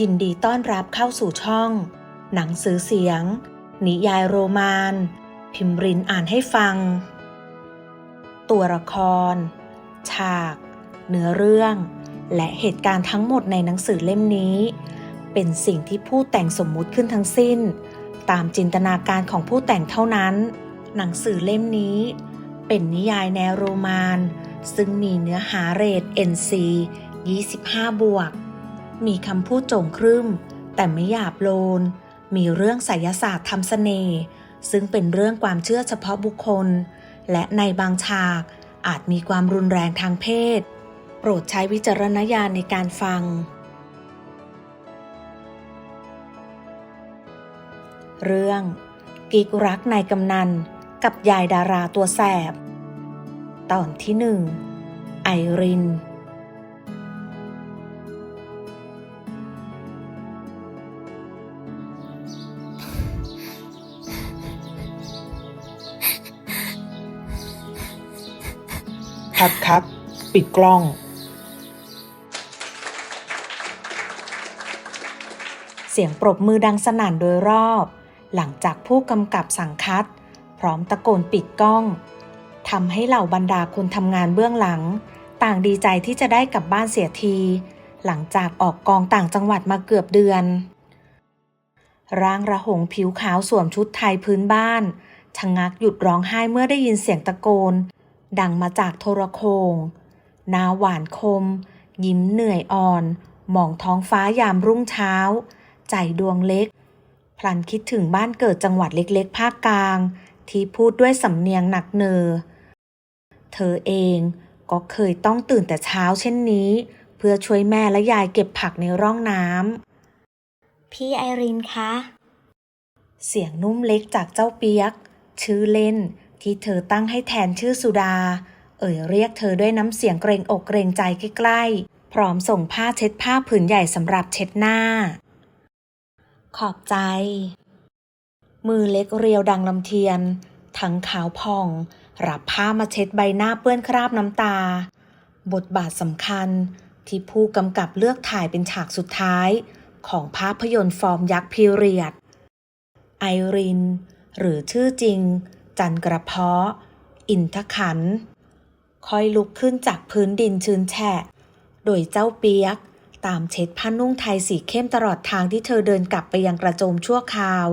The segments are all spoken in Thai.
ยินดีต้อนรับเข้าสู่ช่อง หนังสือเสียง นิยายโรมาน พิมรินอ่านให้ฟัง ตัวละคร ฉาก เนื้อเรื่อง และเหตุการณ์ทั้งหมดในหนังสือเล่มนี้ เป็นสิ่งที่ผู้แต่งสมมุติขึ้นทั้งสิ้น ตามจินตนาการของผู้แต่งเท่านั้น หนังสือเล่มนี้ เป็นนิยายแนวโรมาน ซึ่งมีเนื้อหาเรท NC 25 บวก มีคำพูดโจงครึ่มแต่ไม่หยาบโลน มีเรื่องไสยศาสตร์ทำเสน่ห์ซึ่งเป็นเรื่องความเชื่อเฉพาะบุคคล และในบางฉากอาจมีความรุนแรงทางเพศ โปรดใช้วิจารณญาณในการฟัง เรื่องกิกรักนายกำนันกับยายดาราตัวแสบ ตอนที่หนึ่งไอริน คัดคัดปิดกล้อง เสียงปรบมือดังสนั่นโดยรอบ หลังจากผู้กำกับสั่งคัด พร้อมตะโกนปิดกล้องทำให้เหล่าบรรดาคนทำงานเบื้องหลัง ต่างดีใจที่จะได้กลับบ้านเสียที หลังจากออกกองต่างจังหวัดมาเกือบเดือน ร่างระหงผิวขาวสวมชุดไทยพื้นบ้านชะงักหยุดร้องไห้เมื่อได้ยินเสียงตะโกน ดังมาจากโทรโคงหน้าหวานคม ยิ้มเหนื่อยอ่อน มองท้องฟ้ายามรุ่งเช้า ใจดวงเล็ก พลันคิดถึงบ้านเกิดจังหวัดเล็กๆ ภาคกลาง ที่พูดด้วยสำเนียงหนักเนอ เธอเองก็เคยต้องตื่นแต่เช้าเช่นนี้ เพื่อช่วยแม่และยายเก็บผักในร่องน้ำ พี่ไอรินคะ เสียงนุ่มเล็กจากเจ้าเปียก ชื่อเล่น ที่เธอตั้งให้แทนชื่อสุดา เอ่ยเรียกเธอด้วยน้ำเสียงเกรงอกเกรงใจใกล้ๆ พร้อมส่งผ้าเช็ดผ้าผืนใหญ่สำหรับเช็ดหน้า ขอบใจ มือเล็กเรียวดังลำเทียน ทั้งขาวพอง รับผ้ามาเช็ดใบหน้าเปื้อนคราบน้ำตา บทบาทสำคัญที่ผู้กำกับเลือกถ่ายเป็นฉากสุดท้าย ของภาพยนตร์ฟอร์มยักษ์พีเรียด ไอริน หรือชื่อจริง จันกระเพาะ อินทขันค่อยลุกขึ้นจากพื้นดินชื้นแฉะ โดยเจ้าเปียก ตามเช็ดผ้านุ่งไทยสีเข้มตลอดทางที่เธอเดินกลับไปยังกระโจมชั่วคราว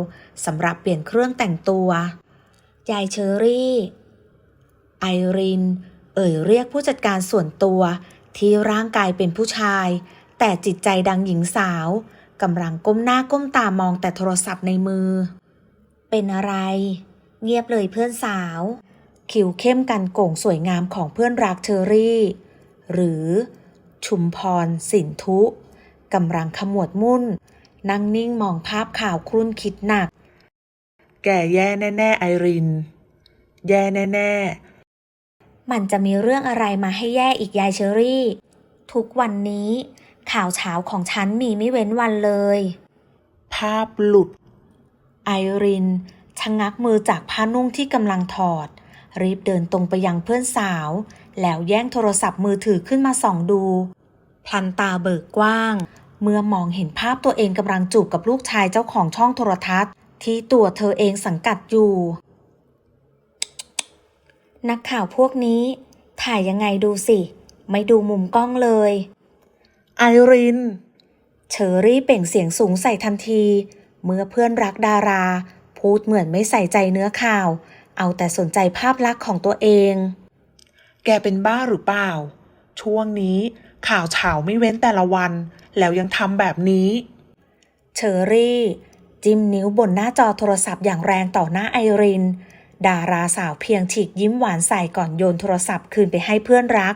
สำหรับเปลี่ยนเครื่องแต่งตัวยายเชอรี่ ไอริน เอ่ยเรียกผู้จัดการส่วนตัวที่ร่างกายเป็นผู้ชาย แต่จิตใจดังหญิงสาวกำลังก้มหน้าก้มตามองแต่โทรศัพท์ในมือ เป็นอะไร เงียบเลยเพื่อนสาว คิวเข้มกันโก่งสวยงามของเพื่อนรักเชอรี่ หรือ ชุมพรสินทุกำลังขมวดมุ่น นั่งนิ่งมองภาพข่าวครุ่นคิดหนัก แก่แย่แน่ๆไอริน แย่แน่มันจะมีเรื่องอะไรมาให้แย่อีกยายเชอรี่ ทุกวันนี้ ข่าวเช้าของฉันมีไม่เว้นวันเลย ภาพหลุด ไอริน ชะงักมือจากผ้านุ่งที่กำลังถอด รีบเดินตรงไปยังเพื่อนสาว แล้วแย่งโทรศัพท์มือถือขึ้นมาส่องดู พลันตาเบิกกว้าง เมื่อมองเห็นภาพตัวเองกำลังจูบกับลูกชายเจ้าของช่องโทรทัศน์ ที่ตัวเธอเองสังกัดอยู่ นักข่าวพวกนี้ ถ่ายยังไงดูสิ ไม่ดูมุมกล้องเลย ไอรินเชอรี่เปล่งเสียงสูงใส่ทันที เมื่อเพื่อนรักดารา พูดเหมือนไม่ใส่ใจเนื้อข่าว เอาแต่สนใจภาพลักษณ์ของตัวเอง แกเป็นบ้าหรือเปล่า ช่วงนี้ข่าวเฉาไม่เว้นแต่ละวัน แล้วยังทำแบบนี้ เชอรี่ จิ้มนิ้วบนหน้าจอโทรศัพท์อย่างแรงต่อหน้าไอริน ดาราสาวเพียงฉีกยิ้มหวานใส่ก่อนโยนโทรศัพท์คืนไปให้เพื่อนรัก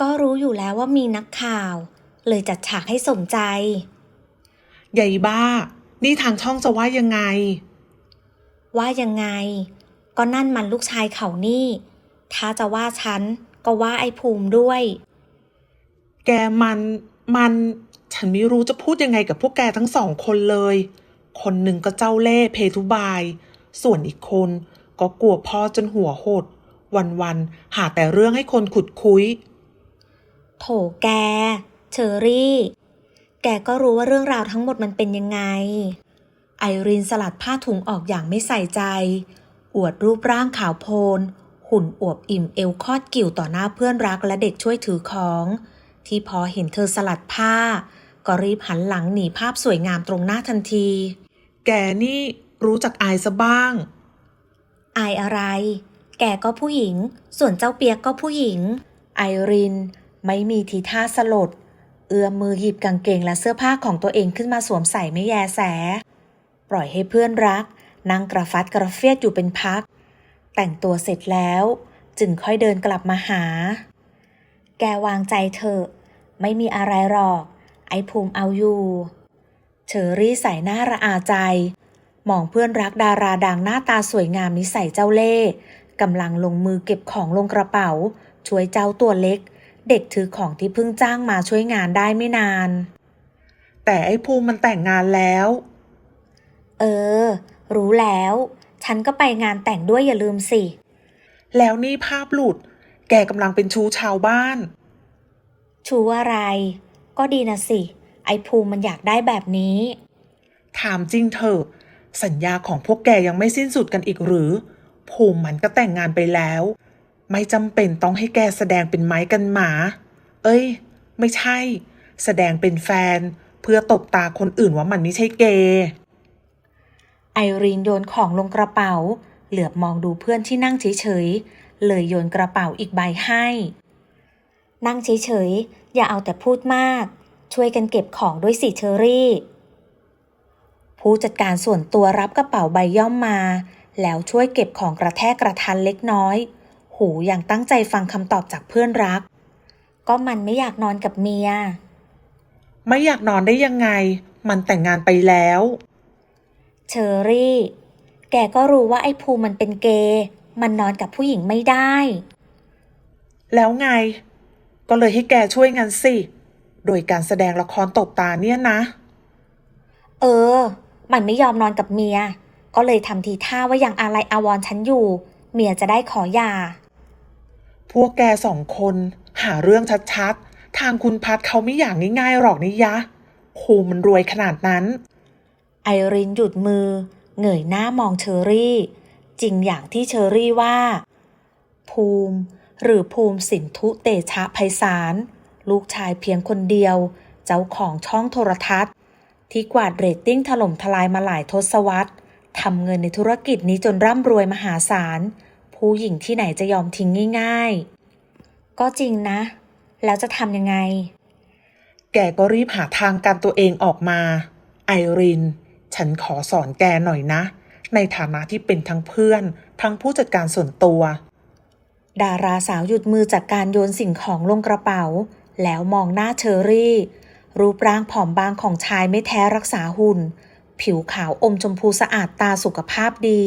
ก็รู้อยู่แล้วว่ามีนักข่าว เลยจัดฉากให้สมใจ ใหญ่บ้า นี่ทางช่องจะว่ายังไง ว่ายังไง ก็นั่นมันลูกชายเขานี่ ถ้าจะว่าฉันก็ว่าไอ้ภูมิด้วย แกมันมันฉันไม่รู้จะพูดยังไงกับพวกแกทั้งสองคนเลย คนหนึ่งก็เจ้าเล่ห์เพทุบาย ส่วนอีกคนก็กลัวพ่อจนหัวหด วันๆหาแต่เรื่องให้คนขุดคุย โถแก เชอรี่ แกแกก็รู้ว่าเรื่องราวทั้งหมดมันเป็นยังไงไอรินสลัดผ้าถุงออกอย่างไม่ใส่ใจ อวดรูปร่างขาวโพลน หุ่นอวบอิ่มเอวคอดกิ่วต่อหน้าเพื่อนรักและเด็กช่วยถือของ ที่พอเห็นเธอสลัดผ้า ก็รีบหันหลังหนีภาพสวยงามตรงหน้าทันที แกนี่รู้จักอายซะบ้าง อายอะไร แกก็ผู้หญิง ส่วนเจ้าเปียกก็ผู้หญิง ไอริน ไม่มีทีท่าสลด เอื้อมมือหยิบกางเกงและเสื้อผ้าของตัวเองขึ้นมาสวมใส่ไม่แยแส ปล่อยให้เพื่อนรักนั่งกระฟัดกระเฟียดอยู่เป็นพัก แต่งตัวเสร็จแล้ว จึงค่อยเดินกลับมาหา แกวางใจเถอะ ไม่มีอะไรหรอก ไอ้ภูมิเอาอยู่ เชอรี่ใส่หน้าระอาใจ มองเพื่อนรักดาราดังหน้าตาสวยงามนิสัยเจ้าเล่ห์กำลังลงมือเก็บของลงกระเป๋า ช่วยเจ้าตัวเล็ก เด็กถือของที่เพิ่งจ้างมาช่วยงานได้ไม่นาน แต่ไอ้ภูมิมันแต่งงานแล้ว เออ รู้แล้ว ฉันก็ไปงานแต่งด้วยอย่าลืมสิ แล้วนี่ภาพหลุด แกกำลังเป็นชู้ชาวบ้าน ชูอะไร ก็ดีนะสิ ไอ้ภูมิมันอยากได้แบบนี้ ถามจริงเถอะ สัญญาของพวกแกยังไม่สิ้นสุดกันอีกหรือ ภูมิมันก็แต่งงานไปแล้ว ไม่จำเป็นต้องให้แกแสดงเป็นไม้กันหมา เอ้ย ไม่ใช่ แสดงเป็นแฟน เพื่อตบตาคนอื่นว่ามันไม่ใช่เกย์ ไอรีนโยนของลงกระเป๋า เหลือบมองดูเพื่อนที่นั่งเฉยๆ เลยโยนกระเป๋าอีกใบให้ นั่งเฉยๆ อย่าเอาแต่พูดมาก ช่วยกันเก็บของด้วยสิเชอรี่ ผู้จัดการส่วนตัวรับกระเป๋าใบย่อมมา แล้วช่วยเก็บของกระแทกกระทันเล็กน้อย หูอย่างตั้งใจฟังคำตอบจากเพื่อนรัก ก็มันไม่อยากนอนกับเมีย ไม่อยากนอนได้ยังไง มันแต่งงานไปแล้ว เชอรี่ แกก็รู้ว่าไอ้ภูมิมันเป็นเกย์มันนอนกับผู้หญิงไม่ได้ แล้วไง ก็เลยให้แกช่วยงานสิ โดยการแสดงละครตบตาเนี่ยนะ เออ มันไม่ยอมนอนกับเมีย ก็เลยทำทีท่าว่ายังอาลัยอาวรณ์ฉันอยู่ เมียจะได้ขอหย่า พวกแกสองคน หาเรื่องชัดๆ ทางคุณพัดเขาไม่อย่างง่ายๆหรอกนี่ยะภูมิมันรวยขนาดนั้น ไอรินหยุดมือเงยหน้ามองเชอรี่ จริงอย่างที่เชอรี่ว่า ภูมิหรือภูมิสินทุเตชะไพศาลลูกชายเพียงคนเดียว เจ้าของช่องโทรทัศน์ ที่กวาดเรตติ้งถล่มทลายมาหลายทศวรรษทำเงินในธุรกิจนี้จนร่ำรวยมหาศาล ผู้หญิงที่ไหนจะยอมทิ้งง่าย ๆ ก็จริงนะ แล้วจะทำยังไง แกก็รีบหาทางการตัวเองออกมา ไอริน ฉันขอสอนแกหน่อยนะ ในฐานะที่เป็นทั้งเพื่อน ทั้งผู้จัดการส่วนตัว ดาราสาวหยุดมือจากการโยนสิ่งของลงกระเป๋า แล้วมองหน้าเชอรี่ รูปร่างผอมบางของชายไม่แท้รักษาหุ่น ผิวขาวอมชมพูสะอาดตาสุขภาพดี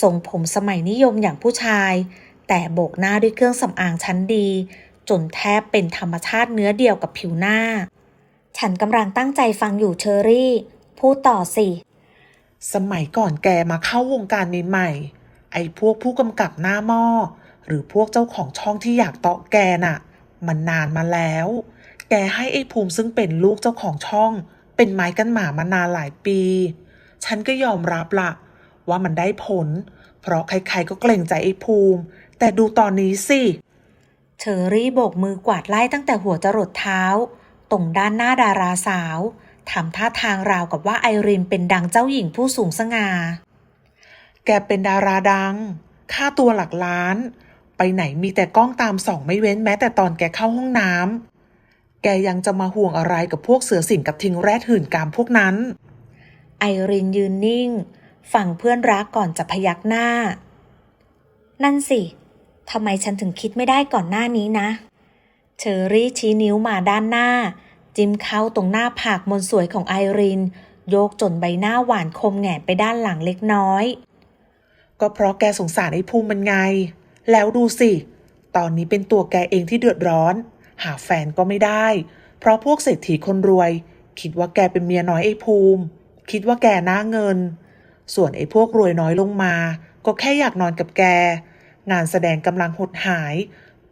ทรงผมสมัยนิยมอย่างผู้ชาย แต่โบกหน้าด้วยเครื่องสำอางชั้นดี จนแทบเป็นธรรมชาติเนื้อเดียวกับผิวหน้า ฉันกำลังตั้งใจฟังอยู่เชอรี่ พูดต่อสิ สมัยก่อนแกมาเข้าวงการใหม่ๆไอ้พวกผู้กำกับหน้าหม้อหรือพวกเจ้าของช่องที่อยากเตาะแกน่ะ มันนานมาแล้ว แกให้ไอ้ภูมิซึ่งเป็นลูกเจ้าของช่อง เป็นไม้กันหมามานานหลายปี ฉันก็ยอมรับละว่ามันได้ผล เพราะใครๆก็เกรงใจไอ้ภูมิ แต่ดูตอนนี้สิเชอรี่โบกมือกวาดไล่ตั้งแต่หัวจรดเท้า ตรงด้านหน้าดาราสาว ทำท่าทางราวกับว่าไอรินเป็นดังเจ้าหญิงผู้สูงสง่า แกเป็นดาราดัง ค่าตัวหลักล้าน ไปไหนมีแต่กล้องตามส่องไม่เว้นแม้แต่ตอนแกเข้าห้องน้ำ แกยังจะมาห่วงอะไรกับพวกเสือสิงกับทิงแรดหื่นกามพวกนั้น ไอรินยืนนิ่ง ฟังเพื่อนรักก่อนจะพยักหน้า นั่นสิทำไมฉันถึงคิดไม่ได้ก่อนหน้านี้นะ เชอรี่ชี้นิ้วมาด้านหน้า จิ้มเข้าตรงหน้าผากมนสวยของไอริน โยกจนใบหน้าหวานคมแหงนไปด้านหลังเล็กน้อย ก็เพราะแกสงสารไอ้ภูมิมันไง แล้วดูสิ ตอนนี้เป็นตัวแกเองที่เดือดร้อน หาแฟนก็ไม่ได้ เพราะพวกเศรษฐีคนรวย คิดว่าแกเป็นเมียน้อยไอ้ภูมิ คิดว่าแกหน้าเงิน ส่วนไอ้พวกรวยน้อยลงมา ก็แค่อยากนอนกับแก งานแสดงกำลังหดหาย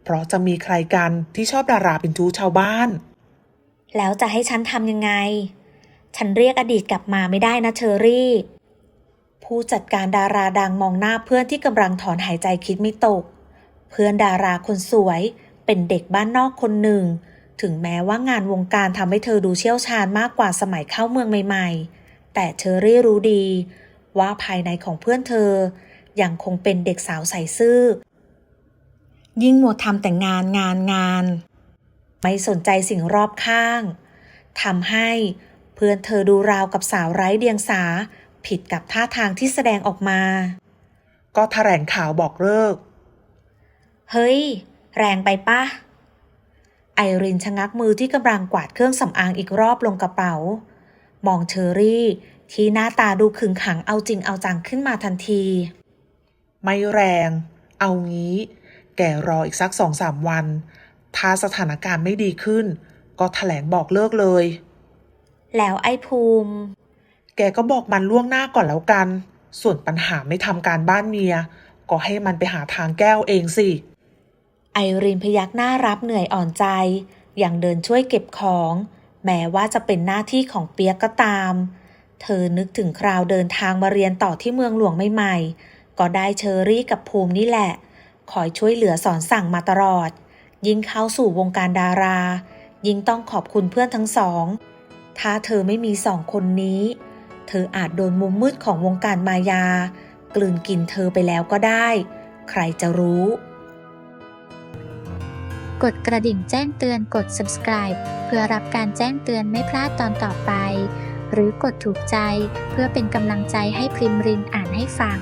เพราะจะมีใครกันที่ชอบดาราเป็นชู้ชาวบ้าน แล้วจะให้ฉันทำยังไง ฉันเรียกอดีตกลับมาไม่ได้นะเชอรี่ ผู้จัดการดาราดังมองหน้าเพื่อนที่กำลังถอนหายใจคิดไม่ตก เพื่อนดาราคนสวย เป็นเด็กบ้านนอกคนหนึ่ง ถึงแม้ว่างานวงการทำให้เธอดูเชี่ยวชาญมากกว่าสมัยเข้าเมืองใหม่ ๆ แต่เชอรี่รู้ดี ว่าภายในของเพื่อนเธอ ยังคงเป็นเด็กสาวใส่ซื่อ ยิ่งหมัวทำแต่งานงานงาน ไม่สนใจสิ่งรอบข้างทำให้เพื่อนเธอดูราวกับสาวไร้เดียงสา ผิดกับท่าทางที่แสดงออกมา ก็แถลงข่าวบอกเลิก เฮ้ย แรงไปปะไอรินชะงักมือที่กำลังกวาดเครื่องสำอางอีกรอบลงกระเป๋า มองเชอรี่ ที่หน้าตาดูขึงขังเอาจริงเอาจังขึ้นมาทันที ไม่แรง เอางี้ แกรออีกสักสองสามวัน ถ้าสถานการณ์ไม่ดีขึ้น ก็แถลงบอกเลิกเลย แล้วไอ้ภูมิ แกก็บอกมันล่วงหน้าก่อนแล้วกัน ส่วนปัญหาไม่ทำการบ้านเมีย ก็ให้มันไปหาทางแก้วเองสิ ไอรินพยักหน้ารับเหนื่อยอ่อนใจ อย่างเดินช่วยเก็บของ แม้ว่าจะเป็นหน้าที่ของเปียกก็ตาม เธอนึกถึงคราวเดินทางมาเรียนต่อที่เมืองหลวงใหม่ๆ ก็ได้เชอรี่กับภูมินี่แหละ คอยช่วยเหลือสอนสั่งมาตลอด ยิ่งเข้าสู่วงการดารา ยิ่งต้องขอบคุณเพื่อนทั้งสอง ถ้าเธอไม่มีสองคนนี้ เธออาจโดนมุมมืดของวงการมายา กลืนกินเธอไปแล้วก็ได้ ใครจะรู้ กดกระดิ่งแจ้งเตือนกด subscribe เพื่อรับการแจ้งเตือนไม่พลาดตอนต่อไป หรือกดถูกใจเพื่อเป็นกำลังใจให้พริมรินอ่านให้ฟัง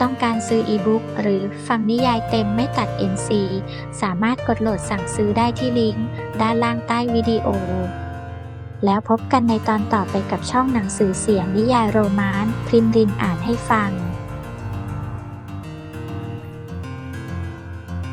ต้องการซื้ออีบุ๊กหรือฟังนิยายเต็มไม่ตัด NC สามารถกดโหลดสั่งซื้อได้ที่ลิงก์ด้านล่างใต้วิดีโอ แล้วพบกันในตอนต่อไปกับช่องหนังสือเสียงนิยายโรมานต์พริมรินอ่านให้ฟัง